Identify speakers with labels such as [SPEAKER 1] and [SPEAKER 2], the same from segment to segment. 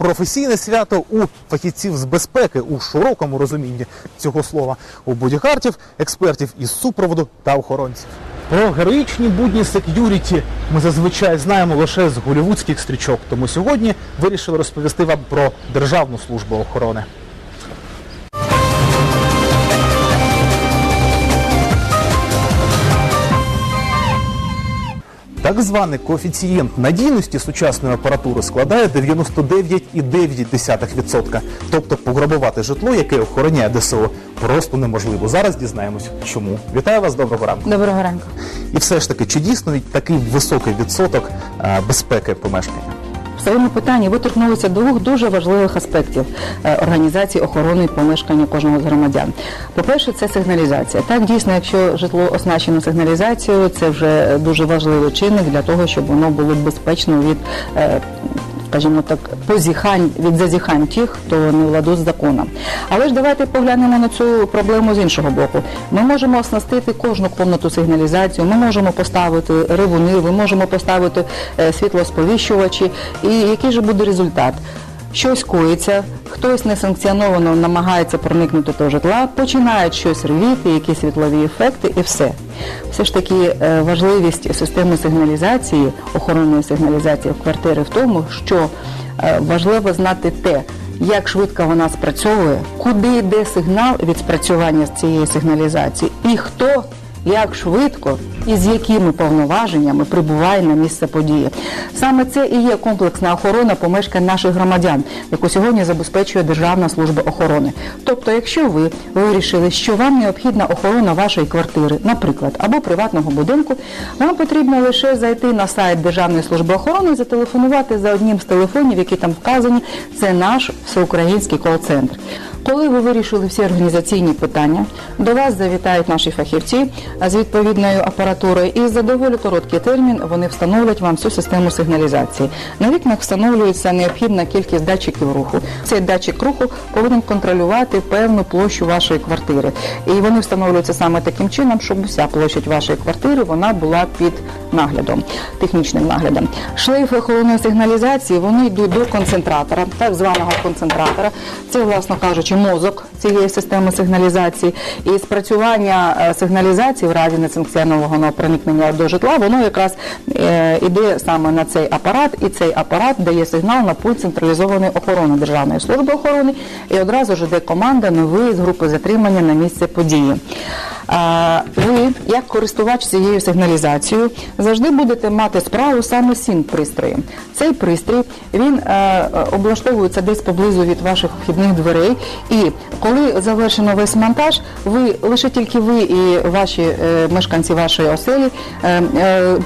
[SPEAKER 1] професійне свято у фахівців з безпеки у широкому розумінні цього слова, у бодігардів, експертів із супроводу та охоронців. Про героїчні будні сек'юріті ми зазвичай знаємо лише з голівудських стрічок. Тому сьогодні вирішили розповісти вам про Державну службу охорони. Так званий коефіцієнт надійності сучасної апаратури складає 99,9%. Тобто пограбувати житло, яке охороняє ДСО, просто неможливо. Зараз дізнаємось, чому. Вітаю вас, доброго ранку.
[SPEAKER 2] Доброго ранку.
[SPEAKER 1] І все ж таки, чи дійсно такий високий відсоток а, безпеки помешкання?
[SPEAKER 2] В своєму питанні ви торкнулися двох дуже важливих аспектів е, організації охорони помешкання кожного з громадян. По-перше, це сигналізація. Так, дійсно, якщо житло оснащено сигналізацією, це вже дуже важливий чинник для того, щоб воно було безпечно від. Скажімо так, позіхань від зазіхань тих, хто не владу з законом. Але ж давайте поглянемо на цю проблему з іншого боку. Ми можемо оснастити кожну комнату сигналізацію, ми можемо поставити ривуни, ми можемо поставити е, світлосповіщувачі. І який же буде результат? Щось коїться, хтось несанкціоновано намагається проникнути до житла, починають щось ревіти, якісь світлові ефекти, і все. Все ж таки е, важливість системи сигналізації, охоронної сигналізації в квартирі в тому, що е, важливо знати те, як швидко вона спрацьовує, куди йде сигнал від спрацювання цієї сигналізації, і хто як швидко і з якими повноваженнями прибуває на місце події. Саме це і є комплексна охорона помешкань наших громадян, яку сьогодні забезпечує Державна служба охорони. Тобто, якщо ви вирішили, що вам необхідна охорона вашої квартири, наприклад, або приватного будинку, вам потрібно лише зайти на сайт Державної служби охорони і зателефонувати за одним з телефонів, які там вказані. Це наш всеукраїнський кол-центр. Коли ви вирішили всі організаційні питання, до вас завітають наші фахівці з відповідною апаратурою, і за доволі короткий термін вони встановлять вам всю систему сигналізації. На вікнах встановлюється необхідна кількість датчиків руху. Цей датчик руху повинен контролювати певну площу вашої квартири. І вони встановлюються саме таким чином, щоб вся площа вашої квартири вона була під наглядом, технічним наглядом. Шлейфи охоронної сигналізації вони йдуть до концентратора, так званого концентратора. Це, власно кажучи, мозок цієї системи сигналізації. І спрацювання е, сигналізації в разі несанкціонованого проникнення до житла, воно якраз е, іде саме на цей апарат, і цей апарат дає сигнал на пульт централізованої охорони Державної служби охорони, і одразу ж іде команда на виїзд групи затримання на місце події. Ви, як користувач цією сигналізацією, завжди будете мати справу саме з цим пристроєм. Цей пристрій він е, облаштовується десь поблизу від ваших вхідних дверей. І коли завершено весь монтаж, ви лише тільки ви і ваші е, мешканці вашої оселі е,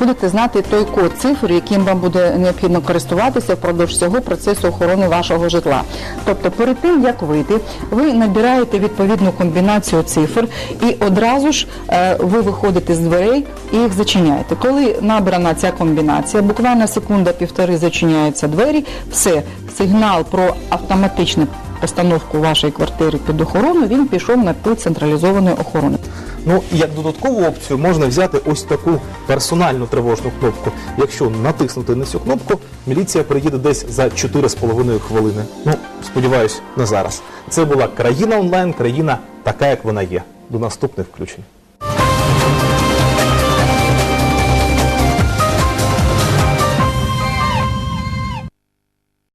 [SPEAKER 2] будете знати той код цифр, яким вам буде необхідно користуватися впродовж всього процесу охорони вашого житла. Тобто, перед тим як вийти, ви набираєте відповідну комбінацію цифр і одразу ж е, ви виходите з дверей і їх зачиняєте. Коли набрана ця комбінація, буквально секунда-півтори зачиняються двері, все, сигнал про автоматичну постановку вашої квартири під охорону, він пішов на пульт централізованої охорони.
[SPEAKER 1] Ну як додаткову опцію можна взяти ось таку персональну тривожну кнопку. Якщо натиснути на цю кнопку, міліція приїде десь за 4,5 хвилини. Ну, сподіваюсь, не зараз. Це була країна онлайн, країна така, як вона є. До наступних включень.